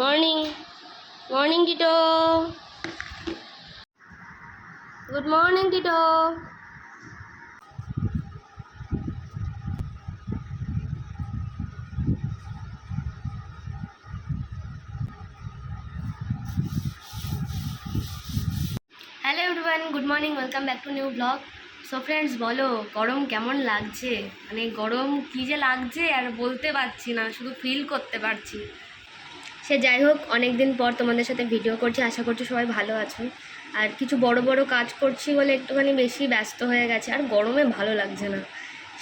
Morning morning Tito good morning Tito hello everyone good morning welcome back to new blog so friends বলো, গরম কেমন লাগছে? মানে গরম কী যে লাগছে আর বলতে পারছি না, শুধু ফিল করতে পারছি। সে যাই হোক অনেক দিন পর তোমাদের সাথে ভিডিও করছি, আশা করছি সবাই ভালো আছো। আর কিছু বড় বড় কাজ করছি বলে একটুখানি বেশি ব্যস্ত হয়ে গেছে, আর গরমে ভালো লাগছে না।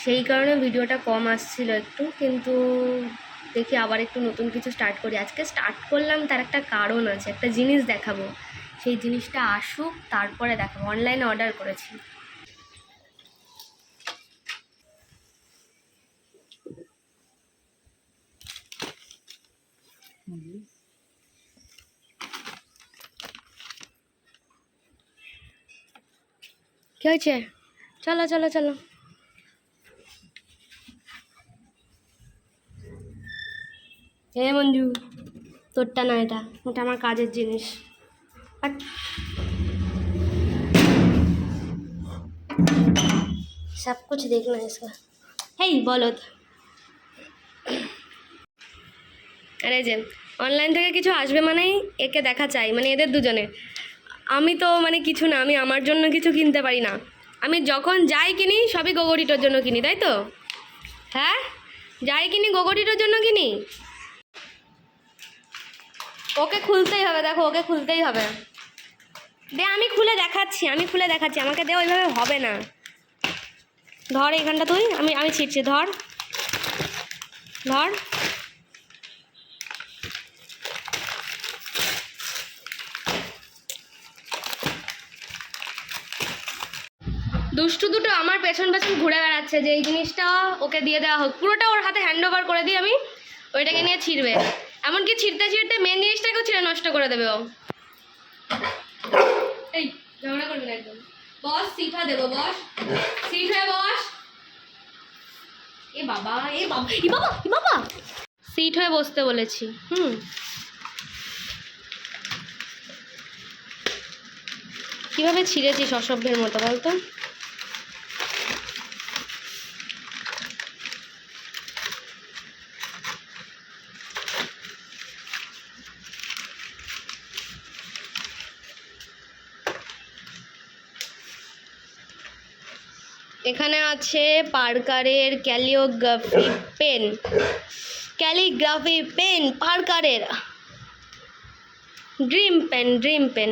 সেই কারণে ভিডিওটা কম আসছিল একটু, কিন্তু দেখি আবার একটু নতুন কিছু স্টার্ট করি। আজকে স্টার্ট করলাম, তার একটা কারণ আছে, একটা জিনিস দেখাবো। সেই জিনিসটা আসুক, তারপরে দেখাবো। অনলাইনে অর্ডার করেছি। কি হয়েছে চলো চলো চলো হে মঞ্জু তোরটা না এটা ওটা আমার কাজের জিনিস আর सब कुछ देखना है इसका হেই বলদ আরে যে অনলাইন থেকে কিছু আসবে মানেই একে দেখা চাই মানে এদের দুজনে আমি তো মানে কিছু না, আমি আমার জন্য কিছু কিনতে পারি না। আমি যখন যাই কিনি, সবই গোগরিটোর জন্য কিনি, তাই তো? হ্যাঁ? যাই কিনি, গোগরিটোর জন্য কিনি? ওকে খুলতেই হবে, দেখো, ওকে খুলতেই হবে। দে, আমি খুলে দেখাচ্ছি, আমি খুলে দেখাচ্ছি, আমাকে দে, ওইভাবে হবে না। ধর এখানটা তুই, আমি আমি ছিটছি, ধর। ধর। দুষ্টু দুটো আমার পেছন পেছন ঘুরে বেড়াচ্ছে যে এই জিনিসটা ওকে দিয়ে দেওয়া হোক। পুরোটা ওর হাতে হ্যান্ড ওভার করে দিই আমি ওইটাকে নিয়ে ছিঁড়বে। এমনকি ছিঁড়তে ছিঁড়তে মেন জিনিসটাকেও ছিঁড়ে নষ্ট করে দেবে ও। এই, ঝগড়া একদম। বস সিট দেবো, বস। সিট বস। এ বাবা এ বাবা বাবা সিট হয়ে বসতে বলেছি, হুম। কীভাবে ছিঁড়েছিস অসভ্যের মতো বলতো? এখানে আছে পার্কারের calligraphy pen. Calligraphy pen পার্কারের। Dream pen dream pen.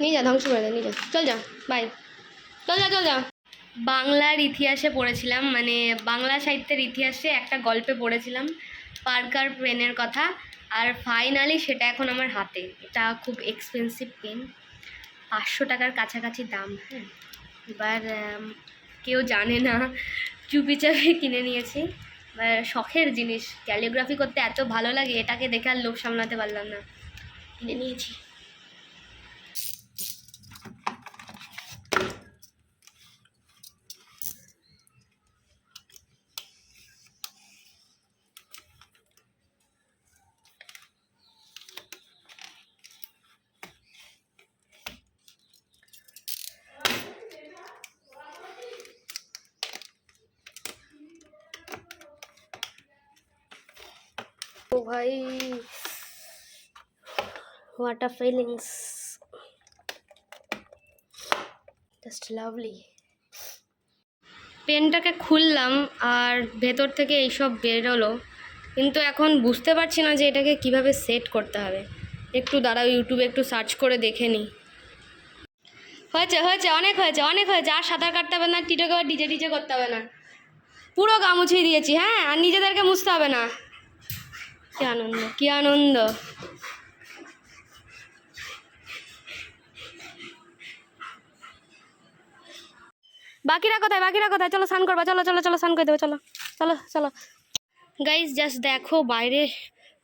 নিয়ে যা, ধ্বংস করে দে, নিয়ে যা। চল যা, বাই। চল যা চল যা। বাংলার ইতিহাসে পড়েছিলাম মানে বাংলা সাহিত্যের ইতিহাসে একটা গল্পে পড়েছিলাম, পার্কার পেনের কথা। আর ফাইনালি সেটা এখন আমার হাতে। এটা খুব এক্সপেন্সিভ পেন পাঁচশো টাকার কাছাকাছি দাম হ্যাঁ এবার কেউ জানে না, চুপি চাপি কিনে নিয়েছি। এবার শখের জিনিস ক্যালিওগ্রাফি করতে এত ভালো লাগে, এটাকে দেখে আর লোভ সামলাতে পারলাম না। কিনে নিয়েছি। ভাই what a feelings just lovely পেনটাকে খুললাম আর ভেতর থেকে এইসব বেরোলো, কিন্তু এখন বুঝতে পারছি না যে এটাকে কীভাবে সেট করতে হবে। একটু দাঁড়াও ইউটিউবে একটু সার্চ করে দেখে নিই হয়েছে হয়েছে, অনেক হয়েছে অনেক হয়েছে। আর সাঁতার কাটতে হবে না, টিটোকে আবার ডিজে ডিজে করতে হবে না। পুরো গা মুছিয়ে দিয়েছি হ্যাঁ? আর নিজেদেরকে মুছতে হবে না। কি আনন্দ কি আনন্দ? বাকিরা কোথায় বাকিরা কোথায়? চলো স্নান করবা, চলো চলো চলো, স্নান করে দেবো, চলো চলো চলো। গাইজ জাস্ট দেখো বাইরে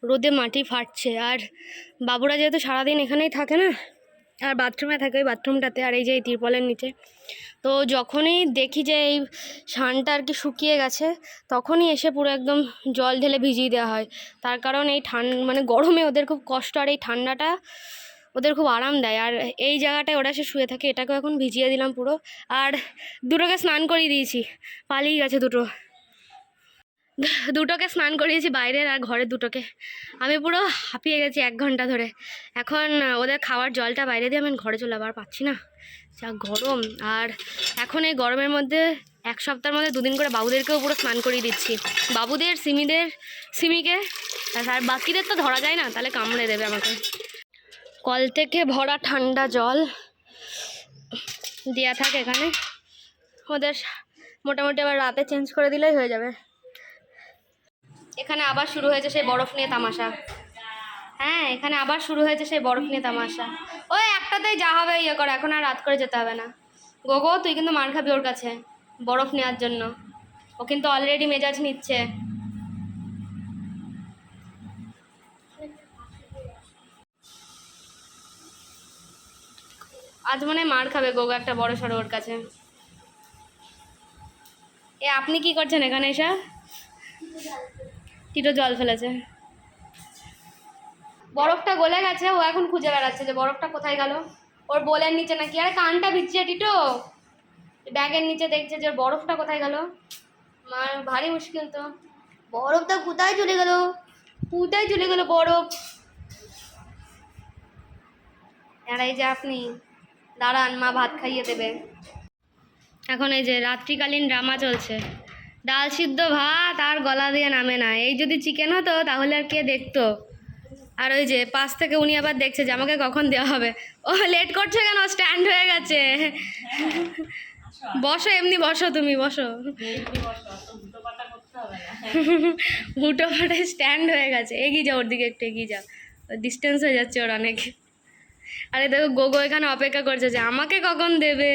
রোদে মাটি ফাটছে, আর বাবুরা যেহেতু সারাদিন এখানেই থাকে না, আর বাথরুমে থাকে ওই বাথরুমটাতে আর এই যে এই তিরপলের নিচে। তো যখনই দেখি যে এই সানটা আর কি শুকিয়ে গেছে, তখনই এসে পুরো একদম জল ঢেলে ভিজিয়ে দেওয়া হয়। তার কারণ এই ঠান মানে গরমে ওদের খুব কষ্ট আর এই ঠান্ডাটা ওদের খুব আরাম দেয়। আর এই জায়গাটায় ওরা এসে শুয়ে থাকে, এটাকেও এখন ভিজিয়ে দিলাম পুরো। আর দুটোকে স্নান করিয়ে দিয়েছি, পালিয়ে গেছে দুটো। দুটোকে স্নান করিয়েছি বাইরের আর ঘরের দুটোকে। আমি পুরো হাঁপিয়ে গেছি এক ঘণ্টা ধরে। এখন ওদের খাওয়ার জলটা বাইরে দিয়ে আমি ঘরে চলে আবার পাচ্ছি না। যা গরম। আর এখন এই গরমের মধ্যে এক সপ্তাহের মধ্যে দুদিন করে বাবুদেরকেও পুরো স্নান করিয়ে দিচ্ছি। বাবুদের, সিমিদের, সিমিকে। আর বাকিদের তো ধরা যায় না, তাহলে কামড়ে দেবে আমাকে। কল থেকে ভরা ঠান্ডা জল দেওয়া থাকে এখানে। ওদের মোটামুটি আবার রাতে চেঞ্জ করে দিলেই হয়ে যাবে। এখানে আবার শুরু হয়েছে সেই বরফ নিয়ে তামাশা। হ্যাঁ এখানে আবার শুরু হয়েছে সেই বরফ নিয়ে তামাশা। ওই একটাতেই যা হবে ইয়ে কর, এখন আর রাত করে যেতে হবে না। গোগো, তুই কিন্তু মার খাবি ওর কাছে বরফ নেওয়ার জন্য। ও কিন্তু অলরেডি মেজাজ নিচ্ছে। আজ মনে মার খাবে গোগো একটা বড় সড়ো ওর কাছে। এ, আপনি কি করছেন এখানে এসে? টিটো জল ফেলেছে। বরফটা গলে গেছে ও এখন খুঁজে বেড়াচ্ছে যে বরফটা কোথায় গেল। ওর বোলের নিচে নাকি আরে কানটা ভিজছে টিটো। ব্যাগের নিচে দেখছে যে বরফটা কোথায় গেল। মার ভারী মুশকিল তো। বরফটা কোথায় চলে গেল? কোথায় চলে গেল বরফ? এই যে আপনি দাঁড়ান মা ভাত খাইয়ে দেবে। এখন এই যে রাত্রিকালীন ড্রামা চলছে। ডাল সিদ্ধ ভাত আর গলা দিয়ে নামে না। এই যদি চিকেন হতো, তাহলে আর কে দেখতো? আর ওই যে পাশ থেকে উনি আবার দেখছে যে আমাকে কখন দেওয়া হবে। ও লেট করছে কেন? স্ট্যান্ড হয়ে গেছে। বসো, এমনি বসো তুমি, বসো। হুটো ফাটায় স্ট্যান্ড হয়ে গেছে। এগিয়ে যাও, ওর দিকে একটু এগিয়ে যাও। ডিস্টেন্স হয়ে যাচ্ছে ওর অনেক। আরে দেখো, গোগো এখানে অপেক্ষা করছে যে আমাকে কখন দেবে?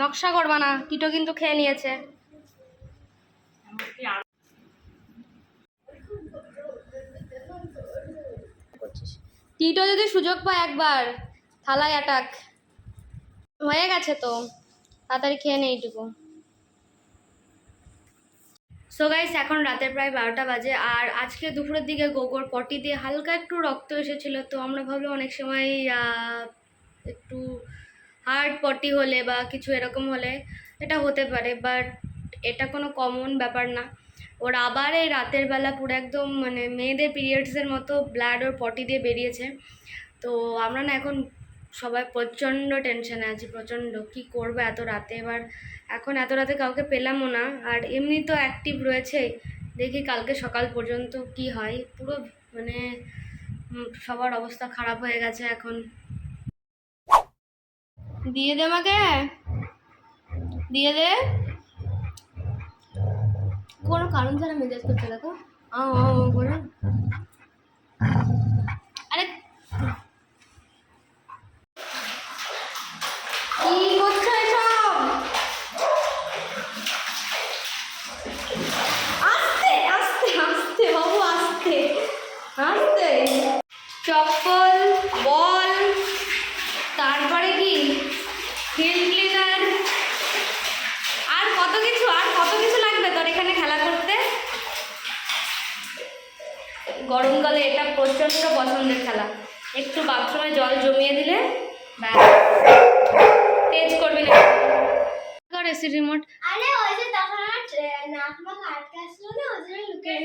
নকশা করবা না কিটো কিন্তু খেয়ে নিয়েছে। টিটো যদি সুযোগ পায় একবার, থালায় অ্যাটাক হয়ে গেছে তো, তাড়াতাড়ি খেয়ে নেই এইটুকু। সো গাইস এখন রাতের প্রায় বারোটা বাজে, আর আজকে দুপুরের দিকে গোবর পটি দিয়ে হালকা একটু রক্ত এসেছিল, তো আমরা ভাবলাম অনেক সময় একটু হার্ড পটি হলে বা কিছু এরকম হলে এটা হতে পারে বাট এটা কোনো কমন ব্যাপার না। ওর আবার এই রাতের বেলা পুরো একদম মানে মেয়েদের পিরিয়ডসের মতো ব্লাড ওর পটি দিয়ে বেরিয়েছে। তো আমরা না এখন সবাই প্রচণ্ড টেনশনে আছি, প্রচণ্ড। কি করব এত রাতে? এবার এখন এত রাতে কাউকে পেলামও না। আর এমনি তো অ্যাক্টিভ রয়েছে। দেখি কালকে সকাল পর্যন্ত কি হয়। পুরো মানে সবার অবস্থা খারাপ হয়ে গেছে এখন। দিয়ে দে আমাকে। দিয়ে দে। কোনো কারণ ছাড়া মেজাজ করছে দেখো। করে আরে কি করছ এসব আস্তে আস্তে আস্তে বাবু আস্তে আস্তে চপ্পল বল তারপরে কি হিল ক্লিনার আর কত কিছু আর কত কিছু লাগবে তোর এখানে খেলা করতে গরমকালে এটা প্রচণ্ড পছন্দের খেলা। একটু বাথরুমে জল জমিয়ে দিলে ব্যাস। তেজ করবি না কর এসি রিমোট আরে ওই যে তখন নাক মুখ আটকে আসলো না ওই জন্য লুকিয়ে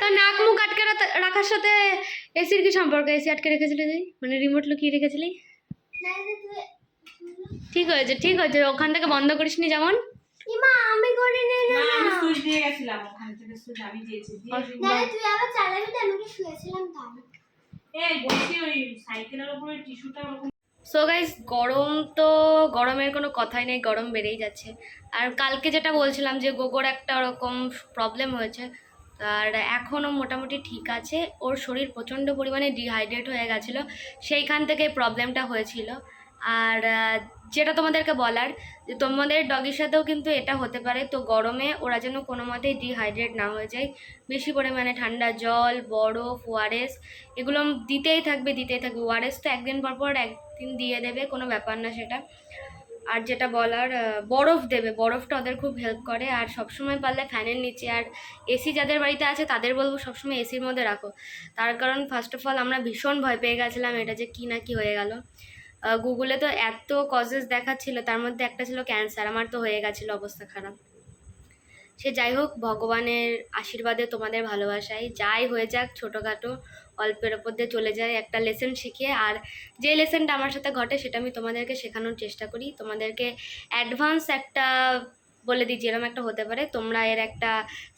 তা নাক মুখ আটকে রাত- রাখার সাথে এসির কি সম্পর্ক? এসি আটকে রেখেছিলি তুই? মানে রিমোট লুকিয়ে রেখেছিলি? ঠিক হয়েছে ঠিক হয়েছে। ওখান থেকে বন্ধ করিসনি যেমন? ইমা আমি করে নে আমি সুইচ দিয়ে গেছিলাম ওখান থেকে সুইচ আমি দিয়েছি দিয়ে না তুই আবার চালাবি তো আমি কি শুয়েছিলাম তাই। এই বলছি ওই সাইকেলের উপরে টিস্যুটা ওরকম সো গাইস গরম তো গরমের কোনো কথাই নেই গরম বেড়েই যাচ্ছে। আর কালকে যেটা বলছিলাম যে গোগোর একটা ওরকম প্রবলেম হয়েছে আর এখনও মোটামুটি ঠিক আছে। ওর শরীর প্রচণ্ড পরিমাণে ডিহাইড্রেট হয়ে গেছিল সেইখান থেকে প্রবলেমটা হয়েছিল। আর যেটা তোমাদেরকে বলার, যে তোমাদের ডগের সাথেও কিন্তু এটা হতে পারে। তো গরমে ওরা যেন কোনো মতেই ডিহাইড্রেট না হয়ে যায়। বেশি পরিমাণে ঠান্ডা জল, বরফ ওআরএস এগুলো দিতেই থাকবে দিতেই থাকবে। ওআরএস তো একদিন পর পর একদিন দিয়ে দেবে, কোনো ব্যাপার না সেটা। আর যেটা বলার বরফ দেবে। বরফটা ওদের খুব হেল্প করে। আর সবসময় পারলে ফ্যানের নিচে, আর এসি যাদের বাড়িতে আছে, তাদের বলব সবসময় এসির মধ্যে রাখো। তার কারণ ফার্স্ট অফ অল আমরা ভীষণ ভয় পেয়ে গেছিলাম এটা যে কী না কি হয়ে গেল। গুগলে তো এত কজেস দেখাচ্ছিল, তার মধ্যে একটা ছিল ক্যান্সার আমার তো হয়ে গেছিল অবস্থা খারাপ। সে যাই হোক, ভগবানের আশীর্বাদে তোমাদের ভালোবাসায়, যাই হয়ে যাক, ছোটোখাটো অল্পের ওপর দিয়ে চলে যায় একটা লেসন শিখিয়ে, আর যে লেসনটা আমার সাথে ঘটে সেটা আমি তোমাদেরকে শেখানোর চেষ্টা করি। তোমাদেরকে অ্যাডভান্স একটা বলে দিই যেরকম একটা হতে পারে, তোমরা এর একটা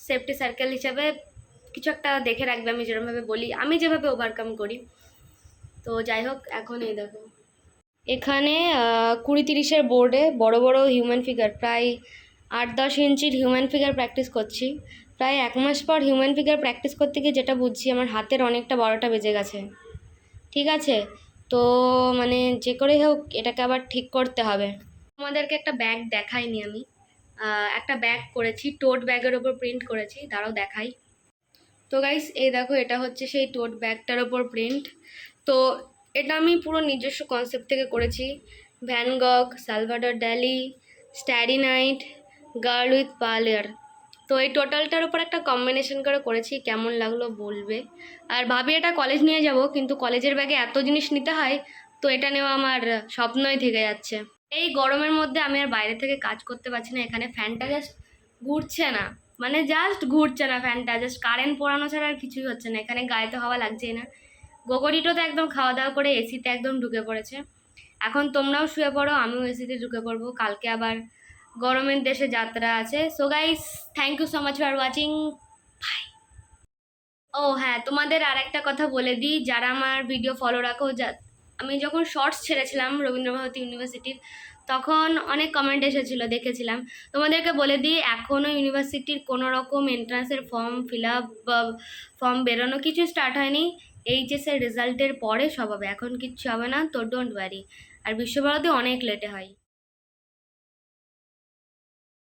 সেফটি সার্কেল হিসাবে কিছু একটা দেখে রাখবে, আমি যেরকমভাবে বলি, আমি যেভাবে ওভারকাম করি। তো যাই হোক, এখন এই দেখো। এখানে কুড়ি তিরিশের বোর্ডে বড় বড় হিউম্যান ফিগার প্রায় আট দশ ইঞ্চির হিউম্যান ফিগার প্র্যাকটিস করছি। প্রায় এক মাস পর হিউম্যান ফিগার প্র্যাকটিস করতে গিয়ে যেটা বুঝছি, আমার হাতের অনেকটা বড়টা বেজে গেছে। ঠিক আছে? তো মানে যে করেই হোক, এটাকে আবার ঠিক করতে হবে। তোমাদেরকে একটা ব্যাগ দেখাইনি আমি। একটা ব্যাগ করেছি টোট ব্যাগের ওপর প্রিন্ট করেছি তারাও দেখাই। তো গাইস এই দেখো, এটা হচ্ছে সেই টোট ব্যাগটার ওপর প্রিন্ট তো এটা আমি পুরো নিজস্ব কনসেপ্ট থেকে করেছি। Van Gogh Salvador Dali starry night girl with parlour তো এই টোটালটার উপর একটা কম্বিনেশন করে করেছি, কেমন লাগল বলবে। আর ভাবি এটা কলেজ নিয়ে যাব, কিন্তু কলেজের ব্যাগে এত জিনিস নিতে হয়, তো এটা নেওয়া আমার স্বপ্নই থেকে যাচ্ছে। এই গরমের মধ্যে আমি আর বাইরে থেকে কাজ করতে পারছি না, এখানে ফ্যানটা জাস্ট ঘুরছে না। মানে জাস্ট ঘুরছে না ফ্যানটা জাস্ট কারেন্ট পোড়ানো ছাড়া আর কিছুই হচ্ছে না। এখানে গায়ে তো হাওয়া লাগছেই না। গোগরিটো তো একদম খাওয়া দাওয়া করে এসিতে একদম ঢুকে পড়েছে। এখন তোমরাও শুয়ে পড়ো, আমিও এসিতে ঢুকে পড়ব। কালকে আবার গরমের দেশে যাত্রা আছে। So guys thank you so much for watching bye ও হ্যাঁ তোমাদের আর একটা কথা বলে দিই। যারা আমার ভিডিও ফলো রাখো, যা, আমি যখন শর্টস ছেড়েছিলাম রবীন্দ্রভারতী ইউনিভার্সিটির তখন অনেক কমেন্ট এসেছিল, দেখেছিলাম। তোমাদেরকে বলে দিই এখনও ইউনিভার্সিটির কোনো রকম এন্ট্রান্সের ফর্ম ফিল আপ বা ফর্ম বেরোনো কিছু স্টার্ট হয়নি। এইচএসের রেজাল্টের পরে সব হবে, এখন কিচ্ছু হবে না তো ডোন্ট ওয়ারি আর বিশ্বভারতী অনেক লেটে হয়।